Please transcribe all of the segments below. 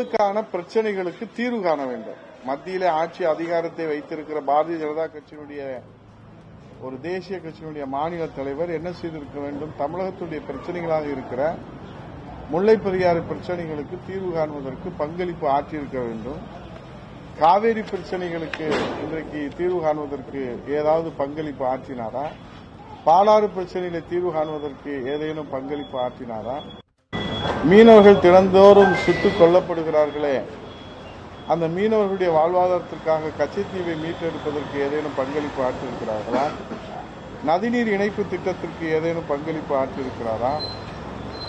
மக்களுக்கான பிரச்சனைகளுக்கு தீர்வு காண வேண்டும். மத்தியிலே ஆட்சி அதிகாரத்தை வைத்திருக்கிற பாரதிய ஜனதா கட்சியினுடைய ஒரு தேசிய கட்சியினுடைய மாநில தலைவர் என்ன செய்திருக்க வேண்டும்? தமிழகத்துடைய பிரச்சனைகளாக இருக்கிற முல்லை பெரியாறு பிரச்சனைகளுக்கு தீர்வு காண்பதற்கு பங்களிப்பு ஆற்றியிருக்க வேண்டும். காவேரி பிரச்சனைகளுக்கு இன்றைக்கு தீர்வு காணுவதற்கு ஏதாவது பங்களிப்பு ஆற்றினாரா? பாலாறு பிரச்சனையில தீர்வு காணுவதற்கு ஏதேனும் பங்களிப்பு ஆற்றினாரா? மீனவர்கள் தினந்தோறும் சுட்டுக் கொல்லப்படுகிறார்களே. அந்த மீனவர்களுடைய வாழ்வாதாரத்திற்காக கச்சத்தீவை மீட்டெடுப்பதற்கு ஏதேனும் பங்களிப்பு ஆற்றிருக்கிறார்களா? நதிநீர் இணைப்பு திட்டத்திற்கு ஏதேனும் பங்களிப்பு ஆற்றிருக்கிறாரா?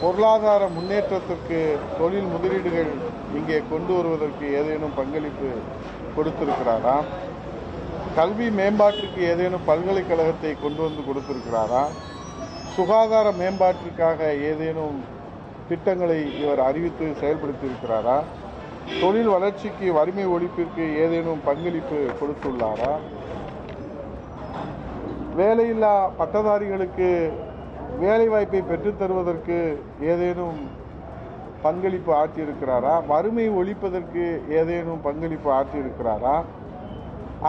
பொருளாதார முன்னேற்றத்திற்கு தொழில் முதலீடுகள் இங்கே கொண்டு வருவதற்கு ஏதேனும் பங்களிப்பு கொடுத்திருக்கிறாரா? கல்வி மேம்பாட்டிற்கு ஏதேனும் பல்கலைக்கழகத்தை கொண்டு வந்து கொடுத்திருக்கிறாரா? சுகாதார மேம்பாட்டிற்காக ஏதேனும் திட்டங்களை இவர் அறிவித்து செயல்படுத்தியிருக்கிறாரா? தொழில் வளர்ச்சிக்கு வறுமை ஒழிப்பிற்கு ஏதேனும் பங்களிப்பு கொடுத்துள்ளாரா? வேலையில்லா பட்டதாரிகளுக்கு வேலைவாய்ப்பை பெற்றுத்தருவதற்கு பெற்றுத் தருவதற்கு ஏதேனும் பங்களிப்பு ஆற்றியிருக்கிறாரா? வறுமை ஒழிப்பதற்கு ஏதேனும் பங்களிப்பு ஆற்றியிருக்கிறாரா?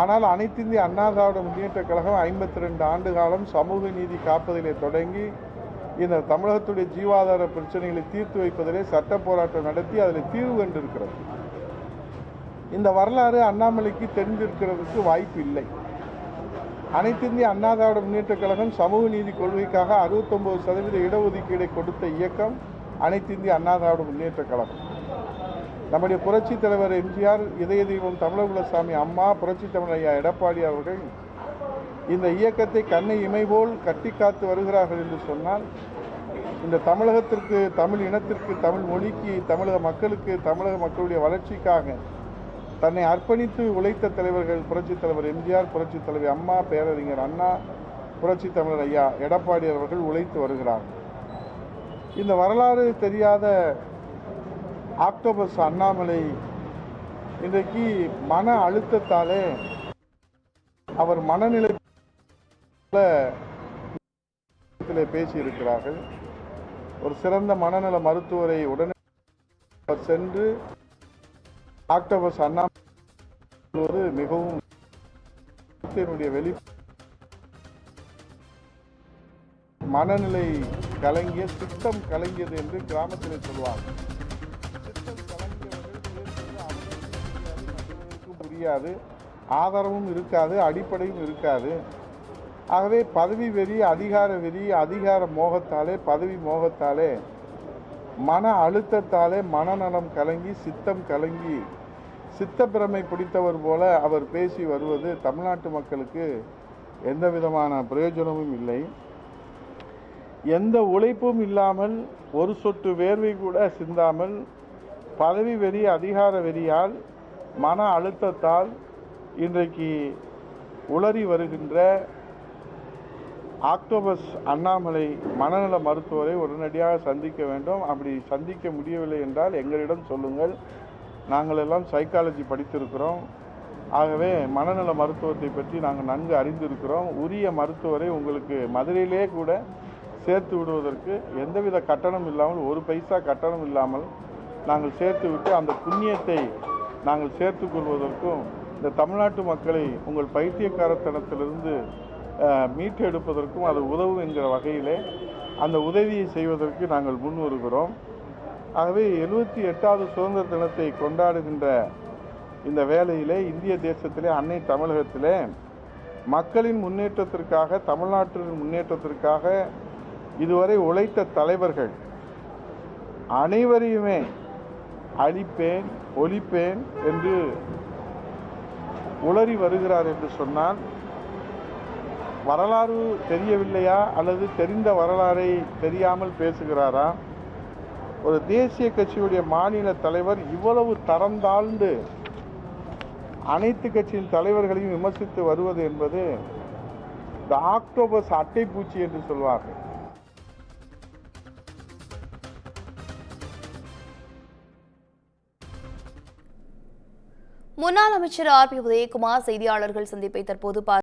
ஆனால் அனைத்திந்திய அண்ணாதாவிட அண்ணா திராவிட முன்னேற்ற கழகம் ஐம்பத்தி ரெண்டு ஆண்டு காலம் சமூக நீதி காப்பதிலே தொடங்கி இந்த தமிழகத்துடைய ஜீவாதார பிரச்சனைகளை தீர்த்து வைப்பதிலே சட்ட போராட்டம் நடத்தி அதில் தீர்வு கண்டிருக்கிறது. இந்த வரலாறு அண்ணாமலைக்கு தெரிந்திருக்கிறதுக்கு வாய்ப்பு இல்லை. அனைத்து இந்திய அண்ணா திராவிட முன்னேற்ற கழகம் சமூக நீதி கொள்கைக்காக 69% சதவீத இடஒதுக்கீடை கொடுத்த இயக்கம் அனைத்து இந்திய அண்ணா திராவிட முன்னேற்ற கழகம். நம்முடைய புரட்சித் தலைவர் எம்ஜிஆர் இதய தெய்வம் தமிழகுலசாமி அம்மா புரட்சி தமிழ் ஐயா எடப்பாடி அவர்கள் இந்த இயக்கத்தை கண்ணை இமை போல் கட்டி காத்து வருகிறார்கள் என்று சொன்னால் இந்த தமிழகத்திற்கு தமிழ் இனத்திற்கு தமிழ் மொழிக்கு தமிழக மக்களுக்கு தமிழக மக்களுடைய வளர்ச்சிக்காக தன்னை அர்ப்பணித்து உழைத்த தலைவர்கள் புரட்சித் தலைவர் எம்ஜிஆர் புரட்சித் தலைவர் அம்மா பேரறிஞர் அண்ணா புரட்சி தமிழர் ஐயா எடப்பாடி அவர்கள் உழைத்து வருகிறார். இந்த வரலாறு தெரியாத ஆக்டோபஸ் அண்ணாமலை இன்றைக்கு மன அழுத்தத்தாலே அவர் மனநிலை பேசியிருக்கிறார்கள். ஒரு சிறந்த மனநல மருத்துவரை உடனே சென்று ஆக்டோபஸ் அண்ணா மிகவும் வெளி மனநிலை கலங்கிய சித்தம் கலங்கியது என்று கிராமத்தில் சொல்வாங்க சித்தம் கலங்கியவர்கள் புரியாது, புரியாது. ஆதாரமும் இருக்காது அடிப்படையும் இருக்காது. ஆகவே பதவி வெறி அதிகார வெறி அதிகார மோகத்தாலே பதவி மோகத்தாலே மன அழுத்தத்தாலே மனநலம் கலங்கி சித்தம் கலங்கி சித்தப்பிரமை பிடித்தவர் போல அவர் பேசி வருவது தமிழ்நாட்டு மக்களுக்கு எந்த விதமான பிரயோஜனமும் இல்லை. எந்த உழைப்பும் இல்லாமல் ஒரு சொட்டு வேர்வை கூட சிந்தாமல் பதவி வெறி அதிகார வெறியால் மன அழுத்தத்தால் இன்றைக்கு உளறி வருகின்ற ஆக்டோபஸ் அண்ணாமலை மனநல மருத்துவரை உடனடியாக சந்திக்க வேண்டும். அப்படி சந்திக்க முடியவில்லை என்றால் எங்களிடம் சொல்லுங்கள். நாங்கள் எல்லாம் சைக்காலஜி படித்திருக்கிறோம். ஆகவே மனநல மருத்துவத்தை பற்றி நாங்கள் நன்கு அறிந்திருக்கிறோம். உரிய மருத்துவரை உங்களுக்கு மதுரையிலே கூட சேர்த்து விடுவதற்கு எந்தவித கட்டணம் இல்லாமல் ஒரு பைசா கட்டணம் இல்லாமல் நாங்கள் சேர்த்து விட்டு அந்த புண்ணியத்தை நாங்கள் சேர்த்து கொள்வதற்கும் இந்த தமிழ்நாட்டு மக்களை உங்கள் பைத்தியக்காரத்தனத்திலிருந்து மீட்டு எடுப்பதற்கும் அது உதவும் என்கிற வகையிலே அந்த உதவியை செய்வதற்கு நாங்கள் முன் வருகிறோம் ஆகவே எழுபத்தி எட்டாவது சுதந்திர தினத்தை கொண்டாடுகின்ற இந்த வேளையிலே இந்திய தேசத்திலே அன்னை தமிழகத்திலே மக்களின் முன்னேற்றத்திற்காக தமிழ்நாட்டின் முன்னேற்றத்திற்காக இதுவரை உழைத்த தலைவர்கள் அனைவரையுமே அழிப்பேன் ஒழிப்பேன் என்று உளறி வருகிறார் என்று சொன்னால் வரலாறு தெரியவில்லையா அல்லது தெரிந்த வரலாறை தெரியாமல் பேசுகிறாரா? ஒரு தேசிய கட்சியுடைய மாநில தலைவர் இவ்வளவு தரம் தாழ்ந்து அனைத்து கட்சியின் தலைவர்களையும் விமர்சித்து வருவது என்பது இந்த ஆக்டோபஸ் அட்டைப்பூச்சி என்று சொல்வார்கள். முன்னாள் அமைச்சர் ஆர் பி உதயகுமார் செய்தியாளர்கள் சந்திப்பை தற்போது பார்த்து